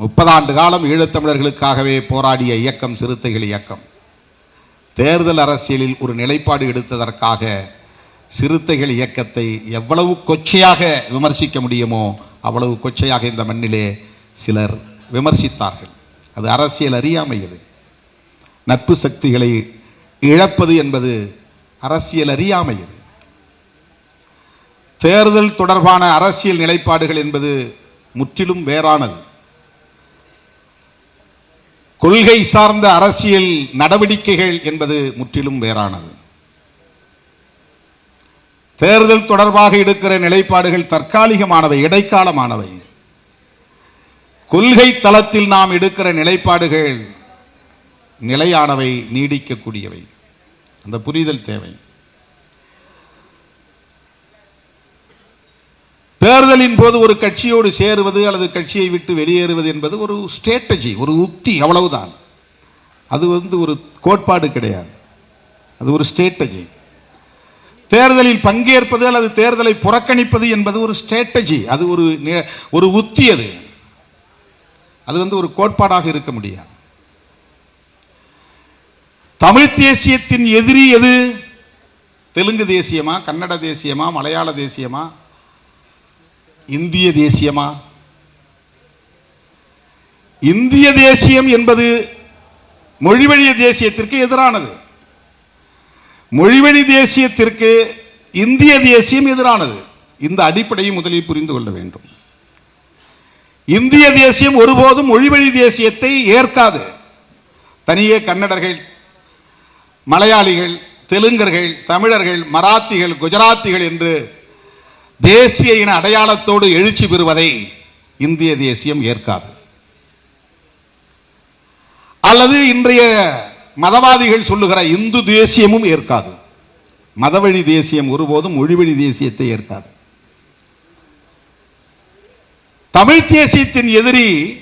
முப்பதாண்டு காலம் ஈழத்தமிழர்களுக்காகவே போராடிய இயக்கம் சிறுத்தைகள் இயக்கம். தேர்தல் அரசியலில் ஒரு நிலைப்பாடு எடுத்ததற்காக சிறுத்தைகள் இயக்கத்தை எவ்வளவு கொச்சையாக விமர்சிக்க முடியுமோ அவ்வளவு கொச்சையாக இந்த மண்ணிலே சிலர் விமர்சித்தார்கள். அது அரசியல் அறியாமையது நட்பு சக்திகளை இழப்பது என்பது அரசியல் அறியாமையது தேர்தல் தொடர்பான அரசியல் நிலைப்பாடுகள் என்பது முற்றிலும் வேறானது. கொள்கை சார்ந்த அரசியல் நடவடிக்கைகள் என்பது முற்றிலும் வேறானது. தேர்தல் தொடர்பாக எடுக்கிற நிலைப்பாடுகள் தற்காலிகமானவை இடைக்காலமானவை. கொள்கை தளத்தில் நாம் எடுக்கிற நிலைப்பாடுகள் நிலையானவை நீடிக்கக்கூடியவை. அந்த புரிதல் தேவை. தேர்தலின் போது ஒரு கட்சியோடு சேருவது அல்லது கட்சியை விட்டு வெளியேறுவது என்பது ஒரு ஸ்ட்ராட்டஜி ஒரு உத்தி அவ்வளவுதான். அது வந்து ஒரு கோட்பாடு கிடையாது. அது ஒரு ஸ்ட்ராட்டஜி தேர்தலில் பங்கேற்பது அல்லது தேர்தலை புறக்கணிப்பது என்பது ஒரு ஸ்ட்ராட்டஜி அது ஒரு நே- ஒரு உத்தி அது. அது வந்து ஒரு கோட்பாடாக இருக்க முடியாது. தமிழ் தேசியத்தின் எதிரி எது? தெலுங்கு தேசியமா கன்னட தேசியமா மலையாள தேசியமா? இந்திய தேசியமா? இந்திய தேசியம் என்பது மொழிவழிய தேசியத்திற்கு எதிரானது. மொழிவழி தேசியத்திற்கு இந்திய தேசியம் எதிரானது. இந்த அடிப்படையை முதலில் புரிந்து கொள்ள வேண்டும். இந்திய தேசியம் ஒருபோதும் மொழிவழி தேசியத்தை ஏற்காது. தனியே கன்னடர்கள் மலையாளிகள் தெலுங்கர்கள் தமிழர்கள் மராத்திகள் குஜராத்திகள் என்று தேசிய இன அடையாளத்தோடு எழுச்சி பெறுவதை இந்திய தேசியம் ஏற்காது. அல்லது இன்றைய மதவாதிகள் சொல்லுகிற இந்து தேசியமும் ஏற்காது. மதவழி தேசியம் ஒருபோதும் மொழிவழி தேசியத்தை ஏற்காது. தமிழ் தேசியத்தின் எதிரி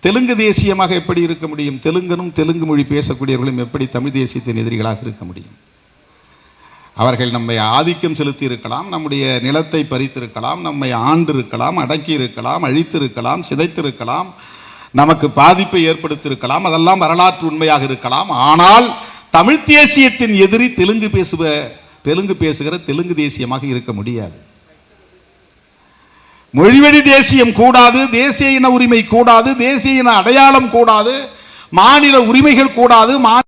தெலுங்கு தேசியமாக எப்படி இருக்க முடியும்? தெலுங்கனும் தெலுங்கு மொழி பேசக்கூடியவர்களும் எப்படி தமிழ் தேசியத்தின் எதிரிகளாக இருக்க முடியும்? அவர்கள் நம்மை ஆதிக்கம் செலுத்தி இருக்கலாம் நம்முடைய நிலத்தை பறித்திருக்கலாம் நம்மை ஆண்டிருக்கலாம் அடக்கி இருக்கலாம் அழித்திருக்கலாம் சிதைத்திருக்கலாம் நமக்கு பாதிப்பை ஏற்படுத்தியிருக்கலாம் அதெல்லாம் வரலாற்று உண்மையாக இருக்கலாம். ஆனால் தமிழ் தேசியத்தின் எதிரி தெலுங்கு பேசுவ தெலுங்கு பேசுகிற தெலுங்கு தேசியமாக இருக்க முடியாது. மொழிவெளி தேசியம் கூடாது தேசிய இன உரிமை கூடாது தேசிய இன அடையாளம் கூடாது மாநில உரிமைகள் கூடாது மா-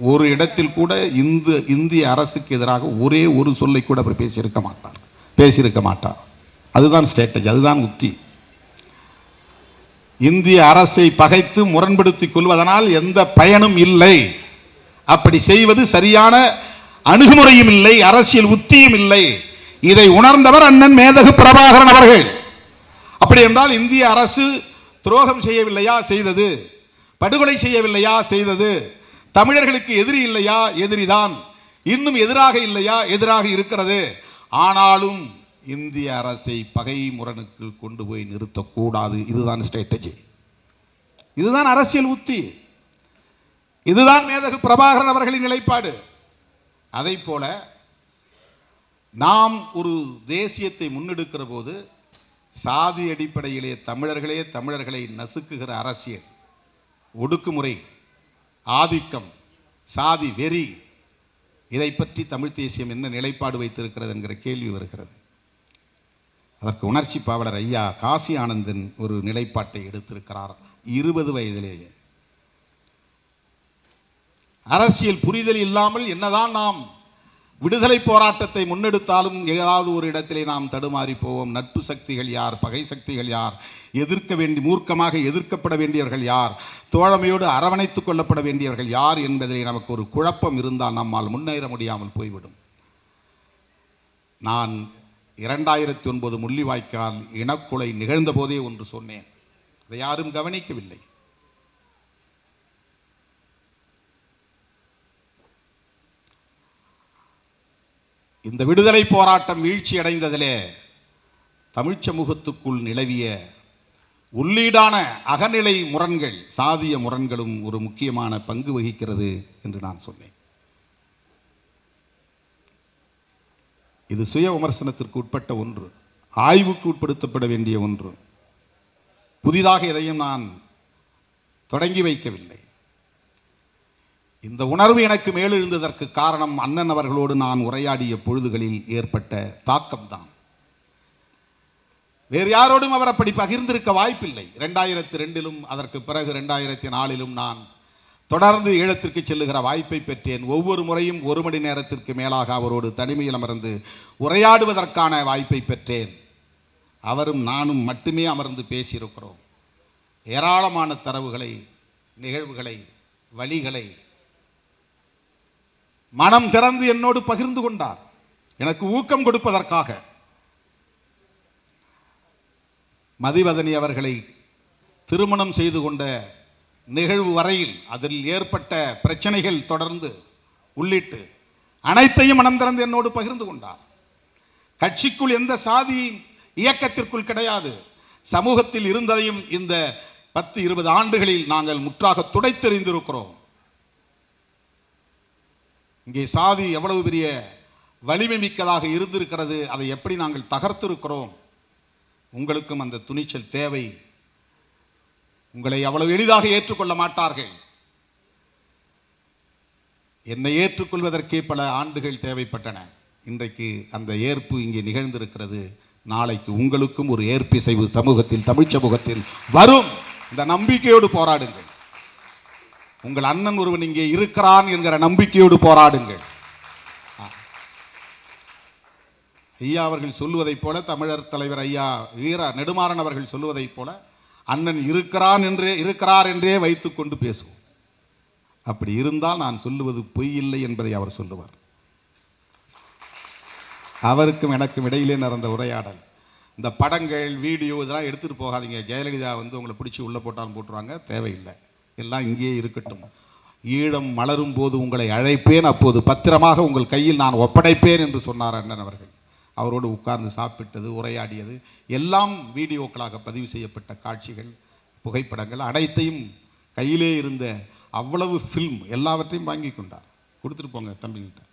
ஒரு இடத்தில் கூட இந்த இந்திய அரசுக்கு எதிராக ஒரே ஒரு சொல்லை கூட அவர் பேசியிருக்க மாட்டார். பேசியிருக்க மாட்டார். அதுதான் ஸ்ட்ராட்டஜி அதுதான் உத்தி. இந்திய அரசை பகைத்து முரண்படுத்திக் கொள்வதனால் எந்த பயனும் இல்லை. அப்படி செய்வது சரியான அணுகுமுறையும் இல்லை அரசியல் உத்தியும் இல்லை. இதை உணர்ந்தவர் அண்ணன் மேதகு பிரபாகரன் அவர்கள். அப்படி என்றால் இந்திய அரசு துரோகம் செய்யவில்லையா? செய்தது. படுகொலை செய்யவில்லையா? செய்தது. தமிழர்களுக்கு எதிரி இல்லையா? எதிரிதான். இன்னும் எதிராக இல்லையா? எதிராக இருக்கிறது. ஆனாலும் இந்திய அரசை பகை முரணுக்கு கொண்டு போய் நிறுத்தக்கூடாது. இதுதான் ஸ்ட்ராட்டஜி இதுதான் அரசியல் உத்தி. இதுதான் மேதகு பிரபாகரன் அவர்களின் நிலைப்பாடு. அதை போல நாம் ஒரு தேசியத்தை முன்னெடுக்கிற போது சாதி அடிப்படையிலே தமிழர்களே தமிழர்களை நசுக்குகிற அரசியல் ஒடுக்குமுறை. ஆதிக்கம் சாதி வெறி இதை பற்றி தமிழ் தேசியம் என்ன நிலைப்பாடு வைத்திருக்கிறது என்கிற கேள்வி வருகிறது. அதற்கு உணர்ச்சி பாவலர் ஐயா காசி ஆனந்தன் ஒரு நிலைப்பாட்டை எடுத்திருக்கிறார் இருபது வயதிலேயே. அரசியல் புரிதல் இல்லாமல் என்னதான் நாம் விடுதலை போராட்டத்தை முன்னெடுத்தாலும் ஏதாவது ஒரு இடத்திலே நாம் தடுமாறி போவோம். நட்பு சக்திகள் யார்? பகை சக்திகள் யார்? எதிர்க்க வேண்டி மூர்க்கமாக எதிர்க்கப்பட வேண்டியவர்கள் யார்? தோழமையோடு அரவணைத்துக் கொள்ளப்பட வேண்டியவர்கள் யார் என்பதிலே நமக்கு ஒரு குழப்பம் இருந்தால் நம்மால் முன்னேற முடியாமல் போய்விடும். நான் இரண்டாயிரத்தி ஒன்பது முள்ளிவாய்க்கால் இனக்குலை நிகழ்ந்த போதே ஒன்று சொன்னேன். அதை யாரும் கவனிக்கவில்லை. இந்த விடுதலை போராட்டம் வீழ்ச்சி அடைந்ததிலே தமிழ்ச் சமூகத்துக்குள் நிலவிய உள்ளீடான அகநிலை முரண்கள் சாதிய முரண்களும் ஒரு முக்கியமான பங்கு வகிக்கிறது என்று நான் சொன்னேன். இது சுய விமர்சனத்திற்கு உட்பட்ட ஒன்று ஆய்வுக்கு உட்படுத்தப்பட வேண்டிய ஒன்று. புதிதாக எதையும் நான் தொடங்கி வைக்கவில்லை. இந்த உணர்வு எனக்கு மேலெழுந்ததற்கு காரணம் அண்ணன் அவர்களோடு நான் உரையாடிய பொழுதுகளில் ஏற்பட்ட தாக்கம்தான். வேறு யாரோடும் அவர் அப்படி பகிர்ந்திருக்க வாய்ப்பில்லை. ரெண்டாயிரத்தி ரெண்டிலும் அதற்கு பிறகு ரெண்டாயிரத்தி நாலிலும் நான் தொடர்ந்து ஈழத்திற்கு செல்லுகிற வாய்ப்பை பெற்றேன். ஒவ்வொரு முறையும் ஒரு மணி நேரத்திற்கு மேலாக அவரோடு தனிமையில் அமர்ந்து உரையாடுவதற்கான வாய்ப்பை பெற்றேன். அவரும் நானும் மட்டுமே அமர்ந்து பேசியிருக்கிறோம். ஏராளமான தரவுகளை நிகழ்வுகளை வழிகளை மனம் திறந்து என்னோடு பகிர்ந்து கொண்டார். எனக்கு ஊக்கம் கொடுப்பதற்காக. மதிவதனி அவர்களை திருமணம் செய்து கொண்ட நிகழ்வு வரையில் அதில் ஏற்பட்ட பிரச்சனைகள் தொடர்ந்து உள்ளிட்டு அனைத்தையும் மனம் திறந்து என்னோடு பகிர்ந்து கொண்டார். கட்சிக்குள் எந்த சாதி இயக்கத்திற்குள் கிடையாது. சமூகத்தில் இருந்ததையும் இந்த பத்து இருபது ஆண்டுகளில் நாங்கள் முற்றாக துடைத்தெறிந்திருக்கிறோம். இங்கே சாதி எவ்வளவு பெரிய வலிமை மிக்கதாக இருந்திருக்கிறது அதை எப்படி நாங்கள் தகர்த்திருக்கிறோம்? உங்களுக்கும் அந்த துணிச்சல் தேவை. உங்களை அவ்வளவு எளிதாக ஏற்றுக்கொள்ள மாட்டார்கள். என்னை ஏற்றுக்கொள்வதற்கே பல ஆண்டுகள் தேவைப்பட்டன. இன்றைக்கு அந்த ஏற்பு இங்கே நிகழ்ந்திருக்கிறது. நாளைக்கு உங்களுக்கும் ஒரு ஏற்பிசைவு சமூகத்தில் தமிழ் சமூகத்தில் வரும். இந்த நம்பிக்கையோடு போராடுங்கள். உங்கள் அண்ணன் ஒருவன் இங்கே இருக்கிறான் என்கிற நம்பிக்கையோடு போராடுங்கள். ஐயா அவர்கள் சொல்லுவதைப் போல தமிழர் தலைவர் ஐயா வீர நெடுமாறன் அவர்கள் சொல்லுவதைப் போல அண்ணன் இருக்கிறான் என்றே இருக்கிறார் என்றே வைத்துக்கொண்டு பேசுவோம். அப்படி இருந்தால் நான் சொல்லுவது பொய் இல்லை என்பதை அவர் சொல்லுவார். அவருக்கும் எனக்கும் இடையிலே நடந்த உரையாடல். இந்த படங்கள் வீடியோ இதெல்லாம் எடுத்துகிட்டு போகாதீங்க. ஜெயலலிதா வந்து உங்களை பிடிச்சி உள்ளே போட்டாலும் போட்டுருவாங்க தேவையில்லை. எல்லாம் இங்கேயே இருக்கட்டும். ஈழம் மலரும் போது உங்களை அழைப்பேன். அப்போது பத்திரமாக உங்கள் கையில் நான் ஒப்படைப்பேன் என்று சொன்னார் அண்ணன் அவர்கள். அவரோடு உட்கார்ந்து சாப்பிட்டது உரையாடியது எல்லாம் வீடியோக்களாக பதிவு செய்யப்பட்ட காட்சிகள் புகைப்படங்கள் அனைத்தையும் கையிலே இருந்த அவ்வளவு ஃபில்ம் எல்லாவற்றையும் வாங்கி கொண்டார். கொடுத்துட்டு போங்க தம்பிகிட்ட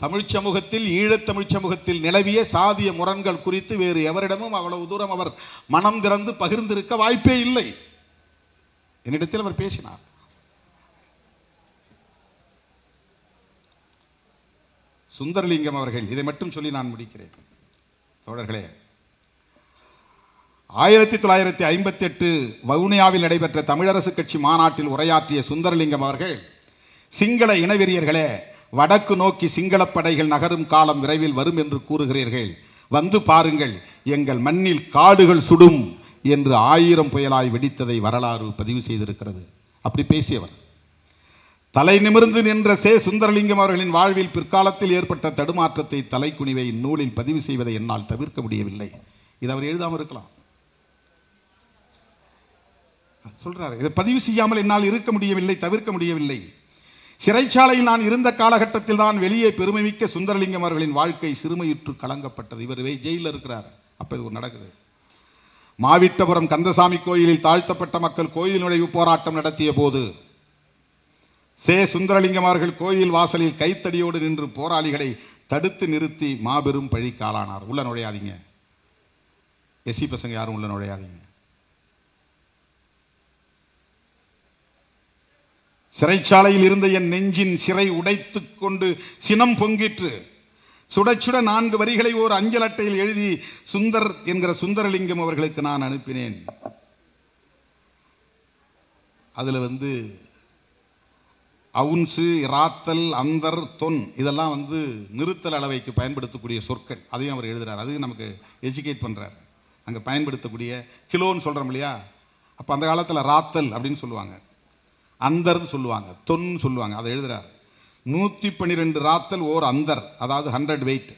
தமிழ்ச் சமூகத்தில் ஈழத் தமிழ்ச் சமூகத்தில் நிலவிய சாதிய முரண்கள் குறித்து வேறு எவரிடமும் அவ்வளவு தூரம் அவர் மனம் திறந்து பகிர்ந்திருக்க வாய்ப்பே இல்லை. என்னிடத்தில் அவர் பேசினார். சுந்தரலிங்கம் அவர்கள் இதை மட்டும் சொல்லி நான் முடிக்கிறேன். தோழர்களே ஆயிரத்தி தொள்ளாயிரத்தி ஐம்பத்தி எட்டு வவுனியாவில் நடைபெற்ற தமிழரசு கட்சி மாநாட்டில் உரையாற்றிய சுந்தரலிங்கம் அவர்கள் சிங்கள இனவெறியர்களே வடக்கு நோக்கி சிங்களப்படைகள் நகரும் காலம் விரைவில் வரும் என்று கூறுகிறீர்கள். வந்து பாருங்கள் எங்கள் மண்ணில் காடுகள் சுடும் என்று ஆயிரம் புயலாய் வெடித்ததை வரலாறு பதிவு செய்திருக்கிறது. அப்படி பேசியவர். தலை நிமிர்ந்து நின்ற சே. சுந்தரலிங்கம் அவர்களின் வாழ்வில் பிற்காலத்தில் ஏற்பட்ட தடுமாற்றத்தை தலைக்குனிவை இந்நூலில் பதிவு செய்வதை என்னால் தவிர்க்க முடியவில்லை. இது அவர் எழுதாமல் இருக்கலாம். சொல்றாரு இதை பதிவு செய்யாமல் என்னால் இருக்க முடியவில்லை தவிர்க்க முடியவில்லை. சிறைச்சாலையில் நான் இருந்த காலகட்டத்தில் தான் வெளியே பெருமைமிக்க சுந்தரலிங்கம் அவர்களின் வாழ்க்கை சிறுமையுற்று கலங்கப்பட்டது. இவர் ஜெயிலில் இருக்கிறார். அப்போ இது நடக்குது. மாவிட்டபுரம் கந்தசாமி கோயிலில் தாழ்த்தப்பட்ட மக்கள் கோயில் நுழைவு போராட்டம் நடத்திய போது சே சுந்தரலிங்கம் அவர்கள் கோயில் வாசலில் கைத்தடியோடு நின்று போராளிகளை தடுத்து நிறுத்தி மாபெரும் பழிக்காலானார். உள்ள நுழையாதீங்க. எஸ்சி பசங்க யாரும் உள்ள நுழையாதீங்க. சிறைச்சாலையில் இருந்த என் நெஞ்சின் சிறை உடைத்து கொண்டு சினம் பொங்கிற்று. சுட சுட நான்கு வரிகளை ஓர் அஞ்சல் அட்டையில் எழுதி சுந்தர் என்கிற சுந்தரலிங்கம் அவர்களுக்கு நான் அனுப்பினேன். அதில் வந்து அவுன்சு இராத்தல் அந்தர் தொன் இதெல்லாம் வந்து நிறுத்தல் அளவைக்கு பயன்படுத்தக்கூடிய சொற்கள். அதையும் அவர் எழுதுகிறார் அதையும் நமக்கு எஜுகேட் பண்ணுறார் அங்கே பயன்படுத்தக்கூடிய கிலோன்னு சொல்கிறோம் இல்லையா? அப்போ அந்த காலத்தில் ராத்தல் அப்படின்னு சொல்லுவாங்க. அந்தர்னு சொல்லுவாங்க தொன்னு சொல்லுவாங்க அதை எழுதுறார். நூற்றி பன்னிரெண்டு ராத்தல் ஓர் அந்தர் அதாவது ஹண்ட்ரட் வெயிட்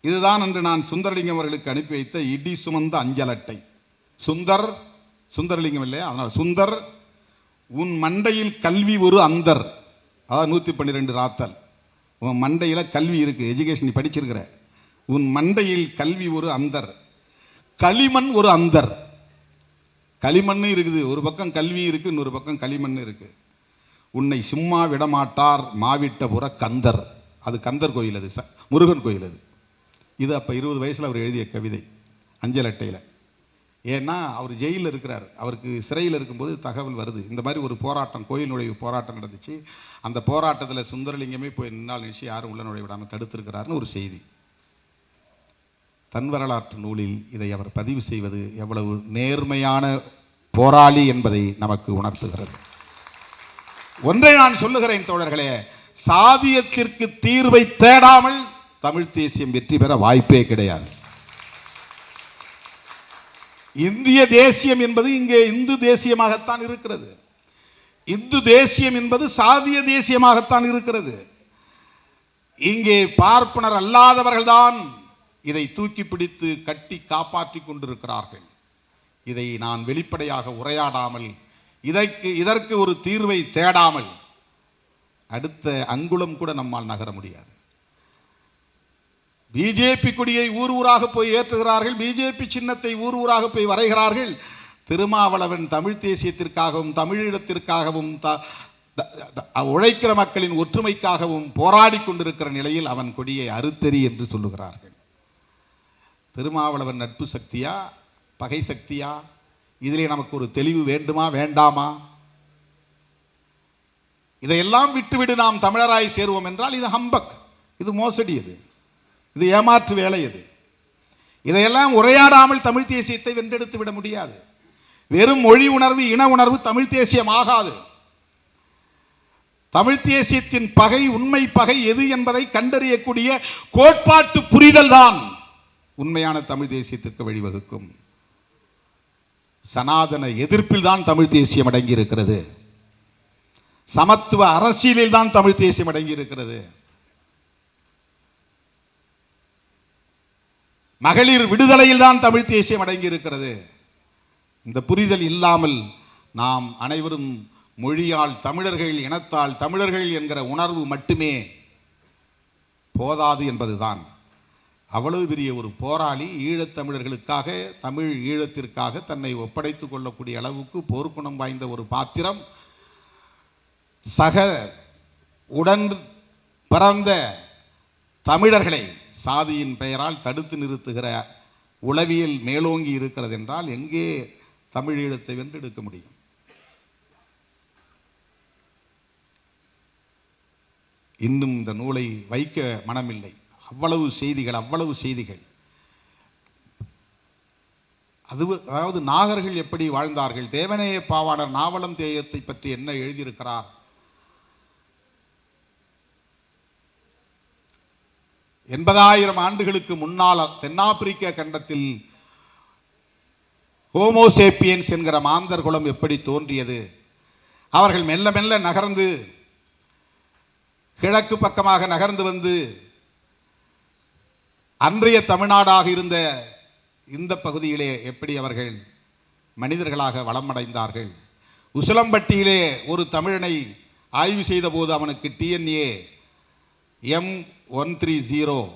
இதுதான் அன்று நான் சுந்தரலிங்கம் அவர்களுக்கு அனுப்பி வைத்த இடி சுமந்த அஞ்சல் அட்டை சுந்தர் சுந்தரலிங்கம் இல்லையா? அதனால் சுந்தர் உன் மண்டையில் கல்வி ஒரு அந்தர். அதாவது நூற்றி பன்னிரெண்டு ராத்தல். உன் மண்டையில் கல்வி இருக்குது எஜுகேஷன் நீ படிச்சிருக்கிற. உன் மண்டையில் கல்வி ஒரு அந்தர். களிமண் ஒரு அந்தர். களிமண் இருக்குது. ஒரு பக்கம் கல்வி இருக்கு இன்னொரு பக்கம் களிமண் இருக்கு. உன்னை சும்மா விடமாட்டார் மாவிட்டபுர கந்தர். அது கந்தர் கோயில் அது. ச- முருகன் கோயில் அது. இது அப்போ இருபது வயசில் அவர் எழுதிய கவிதை அஞ்சல் அட்டையில். ஏன்னா அவர் ஜெயிலில் இருக்கிறார். அவருக்கு சிறையில் இருக்கும்போது தகவல் வருது. இந்த மாதிரி ஒரு போராட்டம் கோயில் நுழைவு போராட்டம் நடந்துச்சு. அந்த போராட்டத்தில் சுந்தரலிங்கமே போய் நின்னால் நினச்சி யாரும் உள்ள நுழைய விடாமல் தடுத்திருக்கிறாருன்னு ஒரு செய்தி. தன் வரலாற்று நூலில் இதை அவர் பதிவு செய்வது எவ்வளவு நேர்மையான போராளி என்பதை நமக்கு உணர்த்துகிறது. ஒன்றை நான் சொல்லுகிறேன் தோழர்களே சாதியத்திற்கு தீர்வை தேடாமல் தமிழ் தேசியம் வெற்றி பெற வாய்ப்பே கிடையாது. இந்திய தேசியம் என்பது இங்கே இந்து தேசியமாகத்தான் இருக்கிறது. இந்து தேசியம் என்பது சாதிய தேசியமாகத்தான் இருக்கிறது. இங்கே பார்ப்பனர் அல்லாதவர்கள்தான் இதை தூக்கி பிடித்து கட்டி காப்பாற்றி கொண்டிருக்கிறார்கள். இதை நான் வெளிப்படையாக உரையாடாமல் இதற்கு இதற்கு ஒரு தீர்வை தேடாமல் அடுத்த அங்குலம் கூட நம்மால் நகர முடியாது. பிஜேபி கொடியை ஊர் ஊராக போய் ஏற்றுகிறார்கள் பிஜேபி சின்னத்தை ஊர் ஊராக போய் வரைகிறார்கள். திருமாவளவன் தமிழ் தேசியத்திற்காகவும் தமிழீழத்திற்காகவும் த- த- உழைக்கிற மக்களின் ஒற்றுமைக்காகவும் போராடி கொண்டிருக்கிற நிலையில் அவன் கொடியை அறுத்தெறி என்று சொல்லுகிறார்கள். திருமாவளவன் நட்பு சக்தியா? பகை சக்தியா? இதிலே நமக்கு ஒரு தெளிவு வேண்டுமா வேண்டாமா? இதையெல்லாம் விட்டுவிடு நாம் தமிழராய் சேருவோம் என்றால் இது ஹம்பக் இது மோசடி இது. இது ஏமாற்று வேலை இது. இதையெல்லாம் உரையாடாமல் தமிழ் தேசியத்தை வென்றெடுத்து விட முடியாது. வெறும் மொழி உணர்வு இன உணர்வு தமிழ் தேசியம் ஆகாது. தமிழ் தேசியத்தின் பகை உண்மை பகை எது என்பதை கண்டறியக்கூடிய கோட்பாட்டு புரிதல் தான். உண்மையான தமிழ் தேசியத்திற்கு வழிவகுக்கும். சனாதன எதிர்ப்பில் தான் தமிழ் தேசியம் அடங்கி இருக்கிறது சமத்துவ அரசியலில் தான் தமிழ் தேசியம் அடங்கி இருக்கிறது மகளிர் விடுதலையில் தான் தமிழ் தேசியம் அடங்கி இருக்கிறது இந்த புரிதல் இல்லாமல் நாம் அனைவரும் மொழியால் தமிழர்கள் இனத்தால் தமிழர்கள் என்கிற உணர்வு மட்டுமே போதாது என்பதுதான். அவ்வளவு பெரிய ஒரு போராளி ஈழத்தமிழர்களுக்காக தமிழ் ஈழத்திற்காக தன்னை ஒப்படைத்து கொள்ளக்கூடிய அளவுக்கு போர்க்குணம் வாய்ந்த ஒரு பாத்திரம் சக உடன் பிறந்த தமிழர்களை சாதியின் பெயரால் தடுத்து நிறுத்துகிற உளவியல் மேலோங்கி இருக்கிறது என்றால் எங்கே தமிழ் ஈழத்தை வென்றெடுக்க முடியும்? இன்னும் இந்த நூலை வைக்க மனமில்லை. அவ்வளவு செய்திகள் அவ்வளவு செய்திகள். அது அதாவது நாகர்கள் எப்படி வாழ்ந்தார்கள்? தேவநேய பாவாணர் நாவலம் தேயத்தை பற்றி என்ன எழுதியிருக்கிறார்? எண்பதாயிரம் ஆண்டுகளுக்கு முன்னால் தென்னாப்பிரிக்க கண்டத்தில் ஹோமோசேப்பியன்ஸ் என்கிற மாந்தர் குலம் எப்படி தோன்றியது? அவர்கள் மெல்ல மெல்ல நகர்ந்து கிழக்கு பக்கமாக நகர்ந்து வந்து அன்றைய தமிழ்நாடாக இருந்த இந்த பகுதியிலே எப்படி அவர்கள் மனிதர்களாக வளமடைந்தார்கள்? உசிலம்பட்டியிலே ஒரு தமிழனை ஆய்வு செய்தபோது அவனுக்கு DNA M one three zero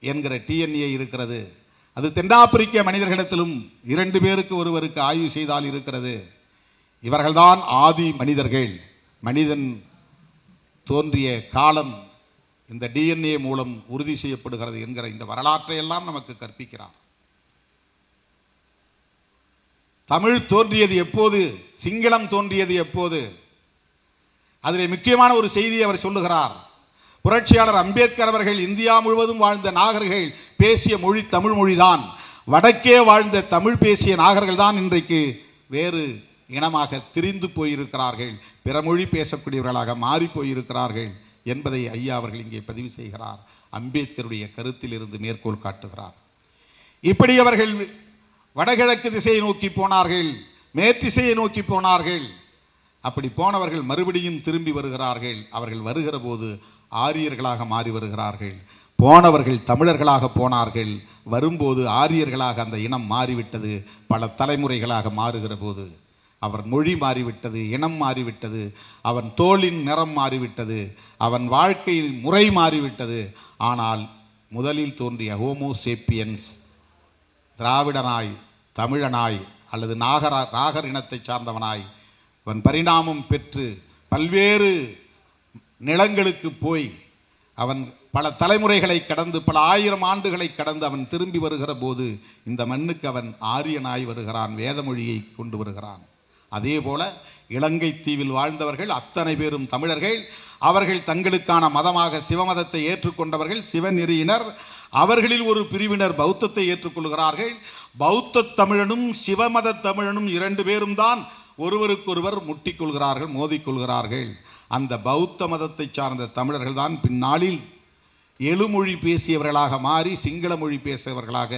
என்கிற டிஎன்ஏ இருக்கிறது. அது தென்னாப்பிரிக்க மனிதர்களிடத்திலும் இரண்டு பேருக்கு ஒருவருக்கு ஆய்வு செய்தால் இருக்கிறது. இவர்கள்தான் ஆதி மனிதர்கள். மனிதன் தோன்றிய காலம் இந்த டிஎன்ஏ மூலம் உறுதி செய்யப்படுகிறது என்கிற இந்த வரலாற்றை எல்லாம் நமக்கு கற்பிக்கிறார் தமிழ் தோன்றியது எப்போது? சிங்களம் தோன்றியது எப்போது? அதிலே முக்கியமான ஒரு செய்தி அவர் சொல்லுகிறார். புரட்சியாளர் அம்பேத்கர் அவர்கள் இந்தியா முழுவதும் வாழ்ந்த நாகர்கள் பேசிய மொழி தமிழ் மொழிதான். வடக்கே வாழ்ந்த தமிழ் பேசிய நாகர்கள் தான் இன்றைக்கு வேறு இனமாக திரிந்து போயிருக்கிறார்கள். பிற மொழி பேசக்கூடியவர்களாக மாறி போயிருக்கிறார்கள். என்பதை ஐயா அவர்கள் இங்கே பதிவு செய்கிறார். அம்பேத்கருடைய கருத்தில் இருந்து மேற்கோள் காட்டுகிறார். இப்படி அவர்கள் வடகிழக்கு திசையை நோக்கி போனார்கள் மேற்றிசையை நோக்கி போனார்கள். அப்படி போனவர்கள் மறுபடியும் திரும்பி வருகிறார்கள். அவர்கள் வருகிற போது ஆரியர்களாக மாறி வருகிறார்கள். போனவர்கள் தமிழர்களாக போனார்கள். வரும்போது ஆரியர்களாக அந்த இனம் மாறிவிட்டது. பல தலைமுறைகளாக மாறுகிற போது அவர் மொழி மாறிவிட்டது இனம் மாறிவிட்டது அவன் தோளின் நிறம் மாறிவிட்டது அவன் வாழ்க்கையில் முறை மாறிவிட்டது. ஆனால் முதலில் தோன்றிய ஹோமோ சேப்பியன்ஸ் திராவிடனாய் தமிழனாய் அல்லது நாகரா நாகர் இனத்தைச் சார்ந்தவனாய் அவன் பரிணாமம் பெற்று பல்வேறு நிலங்களுக்கு போய் அவன் பல தலைமுறைகளை கடந்து பல ஆயிரம் ஆண்டுகளை கடந்து அவன் திரும்பி வருகிற போது இந்த மண்ணுக்கு அவன் ஆரியனாய் வருகிறான் வேதமொழியை கொண்டு வருகிறான். அதே போல இலங்கை தீவில் வாழ்ந்தவர்கள் அத்தனை பேரும் தமிழர்கள். அவர்கள் தங்களுக்கான மதமாக சிவமதத்தை ஏற்றுக்கொண்டவர்கள் சிவநெறியினர். அவர்களில் ஒரு பிரிவினர் பௌத்தத்தை ஏற்றுக்கொள்கிறார்கள். பௌத்த தமிழனும் சிவமத தமிழனும் இரண்டு பேரும் தான் ஒருவருக்கொருவர் முட்டிக்கொள்கிறார்கள் மோதிக்கொள்கிறார்கள் அந்த பௌத்த மதத்தை சார்ந்த தமிழர்கள் தான் பின்னாளில் எழுமொழி பேசியவர்களாக மாறி சிங்கள மொழி பேசியவர்களாக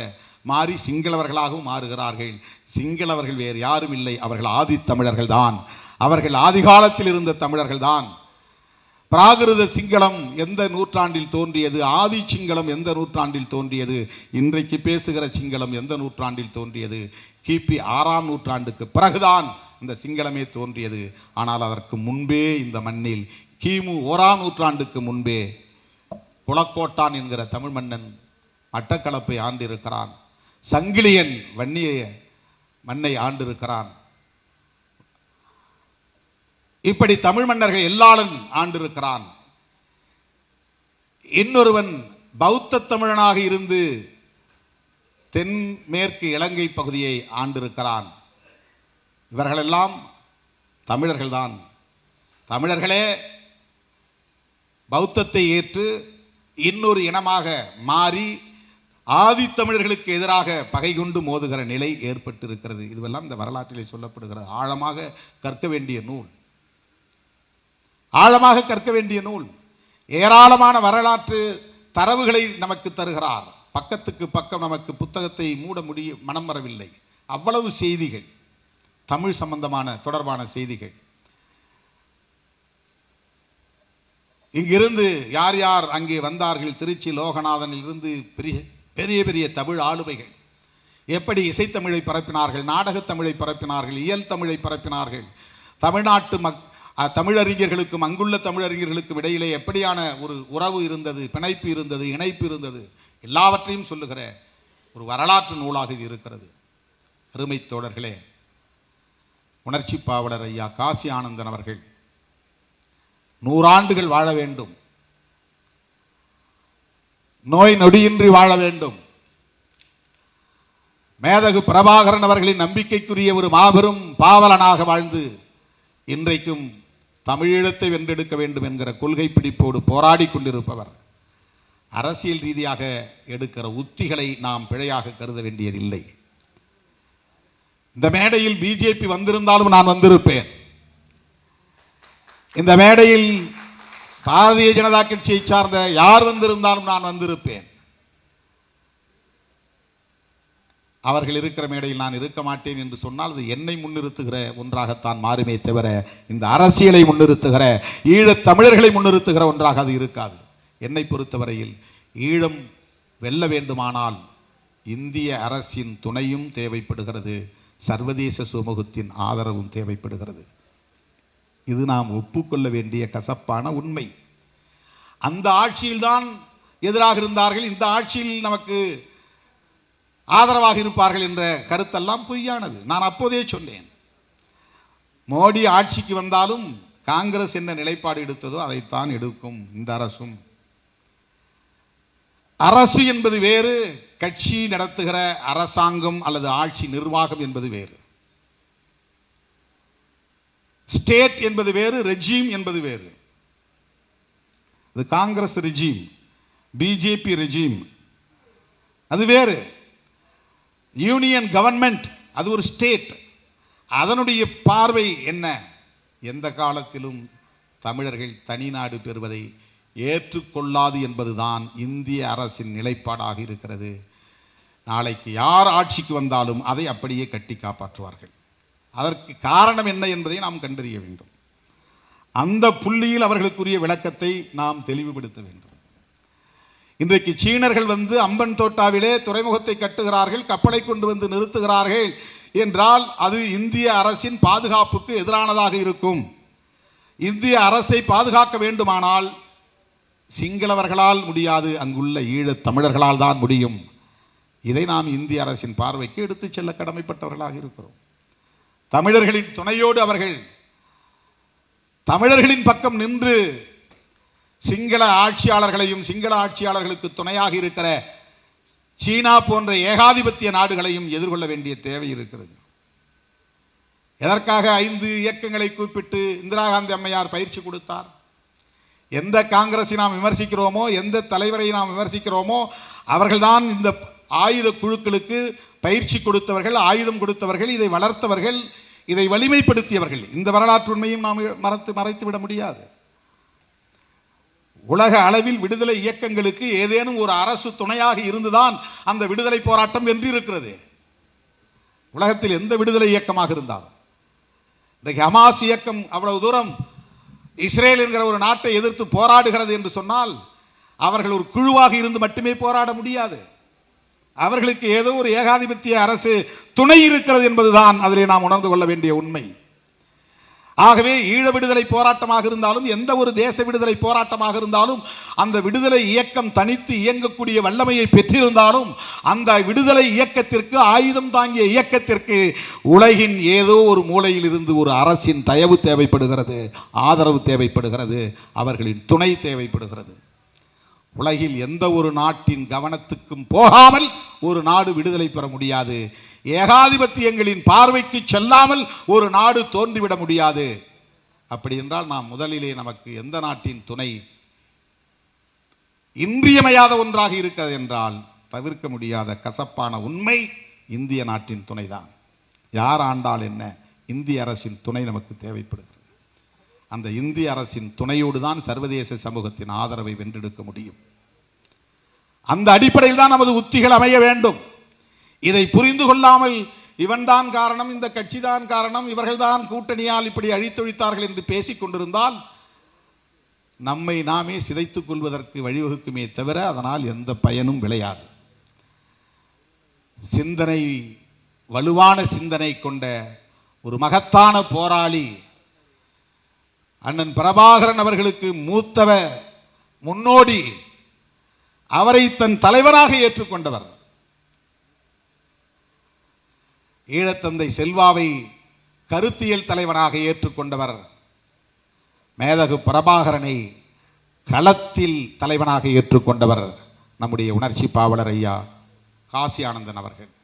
மாறி சிங்களவர்களாகவும் மாறுகிறார்கள். சிங்களவர்கள் வேறு யாரும் இல்லை. அவர்கள் ஆதித்தமிழர்கள் தான். அவர்கள் ஆதிகாலத்தில் இருந்த தமிழர்கள் தான். பிராகிருத சிங்களம் எந்த நூற்றாண்டில் தோன்றியது? ஆதி சிங்களம் எந்த நூற்றாண்டில் தோன்றியது? இன்றைக்கு பேசுகிற சிங்களம் எந்த நூற்றாண்டில் தோன்றியது? கிபி ஆறாம் நூற்றாண்டுக்கு பிறகுதான் இந்த சிங்களமே தோன்றியது. ஆனால் அதற்கு முன்பே இந்த மண்ணில் கிமு ஓராம் நூற்றாண்டுக்கு முன்பே குளக்கோட்டான் என்கிற தமிழ் மன்னன் மட்டக்களப்பை ஆண்டிருக்கிறான். சங்கிலியன் வன்னிய மண்ணை ஆண்டிருக்கிறான். இப்படி தமிழ் மன்னர்கள் எல்லாளன் ஆண்டிருக்கிறான். இன்னொருவன் பௌத்த தமிழனாக இருந்து தென்மேற்கு இலங்கை பகுதியை ஆண்டிருக்கிறான். இவர்களெல்லாம் தமிழர்கள்தான். தமிழர்களே பௌத்தத்தை ஏற்று இன்னொரு இனமாக மாறி ஆதித்தமிழர்களுக்கு எதிராக பகை கொண்டு மோதுகிற நிலை ஏற்பட்டிருக்கிறது. இதுவெல்லாம் இந்த வரலாற்றிலே சொல்லப்படுகிறது. ஆழமாக கற்க வேண்டிய நூல். ஆழமாக கற்க வேண்டிய நூல். ஏராளமான வரலாற்று தரவுகளை நமக்கு தருகிறார். பக்கத்துக்கு பக்கம் நமக்கு புத்தகத்தை மூட முடிய மனம் வரவில்லை. அவ்வளவு செய்திகள். தமிழ் சம்பந்தமான தொடர்பான செய்திகள். இங்கிருந்து யார் யார் அங்கே வந்தார்கள்? திருச்சி லோகநாதனில் இருந்து பெரிய பெரிய பெரிய தமிழ் ஆளுமைகள். எப்படி இசைத்தமிழை பரப்பினார்கள் நாடகத் தமிழை பரப்பினார்கள் இயல் தமிழை பரப்பினார்கள் தமிழ்நாட்டு மக் தமிழறிஞர்களுக்கும் அங்குள்ள தமிழறிஞர்களுக்கும் இடையிலே எப்படியான ஒரு உறவு இருந்தது பிணைப்பு இருந்தது இணைப்பு இருந்தது எல்லாவற்றையும் சொல்லுகிற ஒரு வரலாற்று நூலாக இது இருக்கிறது. அருமை தோழர்களே உணர்ச்சி பாவலர் ஐயா காசி ஆனந்தன் அவர்கள் நூறாண்டுகள் வாழ வேண்டும். நோய் நொடியின்றி வாழ வேண்டும். மேதகு பிரபாகரன் அவர்களின் நம்பிக்கைக்குரிய ஒரு மாபெரும் பாவலனாக வாழ்ந்து இன்றைக்கும் தமிழீழத்தை வென்றெடுக்க வேண்டும் என்கிற கொள்கை பிடிப்போடு போராடி கொண்டிருப்பவர். அரசியல் ரீதியாக எடுக்கிற உத்திகளை நாம் பிழையாக கருத வேண்டியதில்லை. இந்த மேடையில் பிஜேபி வந்திருந்தாலும் நான் வந்திருப்பேன். இந்த மேடையில் பாரதிய ஜனதா கட்சியை சார்ந்த யார் வந்திருந்தாலும் நான் வந்திருப்பேன். அவர்கள் இருக்கிற மேடையில் நான் இருக்க மாட்டேன் என்று சொன்னால் அது என்னை முன்னிறுத்துகிற ஒன்றாகத்தான் மாறுமே தவிர இந்த அரசியலை முன்னிறுத்துகிற ஈழத் தமிழர்களை முன்னிறுத்துகிற ஒன்றாக அது இருக்காது. என்னை பொறுத்தவரையில் ஈழம் வெல்ல வேண்டுமானால் இந்திய அரசின் துணையும் தேவைப்படுகிறது சர்வதேச சுமூகத்தின் ஆதரவும் தேவைப்படுகிறது. இது நாம் ஒப்புக்கொள்ள வேண்டிய கசப்பான உண்மை. அந்த ஆட்சியில்தான் எதிராக இருந்தார்கள் இந்த ஆட்சியில் நமக்கு ஆதரவாக இருப்பார்கள் என்ற கருத்தெல்லாம் பொய்யானது. நான் அப்போதே சொன்னேன். மோடி ஆட்சிக்கு வந்தாலும் காங்கிரஸ் என்ன நிலைப்பாடு எடுத்ததோ அதைத்தான் எடுக்கும் இந்த அரசும். அரசு என்பது வேறு கட்சி நடத்துகிற அரசாங்கம் அல்லது ஆட்சி நிர்வாகம் என்பது வேறு. ஸ்டேட் என்பது வேறு ரெஜீம் என்பது வேறு. இது காங்கிரஸ் ரெஜீம் பிஜேபி ரெஜீம் அது வேறு. யூனியன் கவர்மெண்ட் அது ஒரு ஸ்டேட் அதனுடைய பார்வை என்ன? எந்த காலத்திலும் தமிழர்கள் தனிநாடு பெறுவதை ஏற்றுக்கொள்ளாது என்பதுதான் இந்திய அரசின் நிலைப்பாடாக இருக்கிறது. நாளைக்கு யார் ஆட்சிக்கு வந்தாலும் அதை அப்படியே கட்டி காப்பாற்றுவார்கள். அதற்கு காரணம் என்ன என்பதை நாம் கண்டறிய வேண்டும். அந்த புள்ளியில் அவர்களுக்குரிய விளக்கத்தை நாம் தெளிவுபடுத்த வேண்டும். இன்றைக்கு சீனர்கள் வந்து அம்பன் தோட்டாவிலே துறைமுகத்தை கட்டுகிறார்கள் கப்பலை கொண்டு வந்து நிறுத்துகிறார்கள் என்றால் அது இந்திய அரசின் பாதுகாப்புக்கு எதிரானதாக இருக்கும். இந்திய அரசை பாதுகாக்க வேண்டுமானால் சிங்களவர்களால் முடியாது அங்குள்ள ஈழத் தமிழர்களால் தான் முடியும். இதை நாம் இந்திய அரசின் பார்வைக்கு எடுத்துச் செல்ல கடமைப்பட்டவர்களாக இருக்கிறோம். தமிழர்களின் துணையோடு அவர்கள் தமிழர்களின் பக்கம் நின்று சிங்கள ஆட்சியாளர்களையும் சிங்கள ஆட்சியாளர்களுக்கு துணையாக இருக்கிற சீனா போன்ற ஏகாதிபத்திய நாடுகளையும் எதிர்கொள்ள வேண்டிய தேவை இருக்கிறது. எதற்காக ஐந்து இயக்கங்களை கூப்பிட்டு இந்திரா காந்தி அம்மையார் பயிற்சி கொடுத்தார்? எந்த காங்கிரஸை நாம் விமர்சிக்கிறோமோ எந்த தலைவரை நாம் விமர்சிக்கிறோமோ அவர்கள்தான் இந்த ஆயுத குழுக்களுக்கு பயிற்சி கொடுத்தவர்கள் ஆயுதம் கொடுத்தவர்கள் இதை வளர்த்தவர்கள் இதை வலிமைப்படுத்தியவர்கள். இந்த வரலாற்று உண்மையும் நாம் மறத்து மறைத்து விட முடியாது. உலக அளவில் விடுதலை இயக்கங்களுக்கு ஏதேனும் ஒரு அரசு துணையாக இருந்துதான் அந்த விடுதலை போராட்டம் வென்றிருக்கிறது. உலகத்தில் எந்த விடுதலை இயக்கமாக இருந்தாலும். இன்றைக்கு ஹமாஸ் இயக்கம் அவ்வளவு தூரம் இஸ்ரேல் என்கிற ஒரு நாட்டை எதிர்த்து போராடுகிறது என்று சொன்னால் அவர்கள் ஒரு குழுவாக இருந்து மட்டுமே போராட முடியாது. அவர்களுக்கு ஏதோ ஒரு ஏகாதிபத்திய அரசு துணை இருக்கிறது என்பதுதான் அதிலே நாம் உணர்ந்து கொள்ள வேண்டிய உண்மை. ஆகவே ஈழ விடுதலை போராட்டமாக இருந்தாலும் எந்த ஒரு தேச விடுதலை போராட்டமாக இருந்தாலும் அந்த விடுதலை இயக்கம் தனித்து இயங்கக்கூடிய வல்லமையை பெற்றிருந்தாலும் அந்த விடுதலை இயக்கத்திற்கு ஆயுதம் தாங்கிய இயக்கத்திற்கு உலகின் ஏதோ ஒரு மூலையில் இருந்து ஒரு அரசின் தயவு தேவைப்படுகிறது ஆதரவு தேவைப்படுகிறது அவர்களின் துணை தேவைப்படுகிறது. உலகில் எந்த ஒரு நாட்டின் கவனத்துக்கும் போகாமல் ஒரு நாடு விடுதலை பெற முடியாது. ஏகாதிபத்தியங்களின் பார்வைக்கு செல்லாமல் ஒரு நாடு தோன்றிவிட முடியாது. அப்படி என்றால் நாம் முதலிலே நமக்கு எந்த நாட்டின் துணை இன்றியமையாத ஒன்றாக இருக்கிறது என்றால் தவிர்க்க முடியாத கசப்பான உண்மை இந்திய நாட்டின் துணைதான். யார் ஆண்டால் என்ன? இந்திய அரசின் துணை நமக்கு தேவைப்படுகிறது. அந்த இந்திய அரசின் துணையோடு தான் சர்வதேச சமூகத்தின் ஆதரவை வென்றெடுக்க முடியும். அந்த அடிப்படையில் தான் நமது உத்திகள் அமைய வேண்டும். இதை புரிந்து கொள்ளாமல் இவன்தான் காரணம் இந்த கட்சி தான் காரணம் இவர்கள்தான் கூட்டணியால் இப்படி அழித்தொழித்தார்கள் என்று பேசிக் கொண்டிருந்தால் நம்மை நாமே சிதைத்துக் கொள்வதற்கு வழிவகுக்குமே தவிர அதனால் எந்த பயனும் விளையாது. சிந்தனை வலுவான சிந்தனை கொண்ட ஒரு மகத்தான போராளி அண்ணன் பிரபாகரன் அவர்களுக்கு மூத்தவ முன்னோடி அவரை தன் தலைவராக ஏற்றுக்கொண்டவர். ஈழத்தந்தை செல்வாவை கருத்தியல் தலைவராக ஏற்றுக்கொண்டவர். மேதகு பிரபாகரனை களத்தில் தலைவனாக ஏற்றுக்கொண்டவர். நம்முடைய உணர்ச்சி பாவலர் ஐயா காசி ஆனந்தன் அவர்கள்.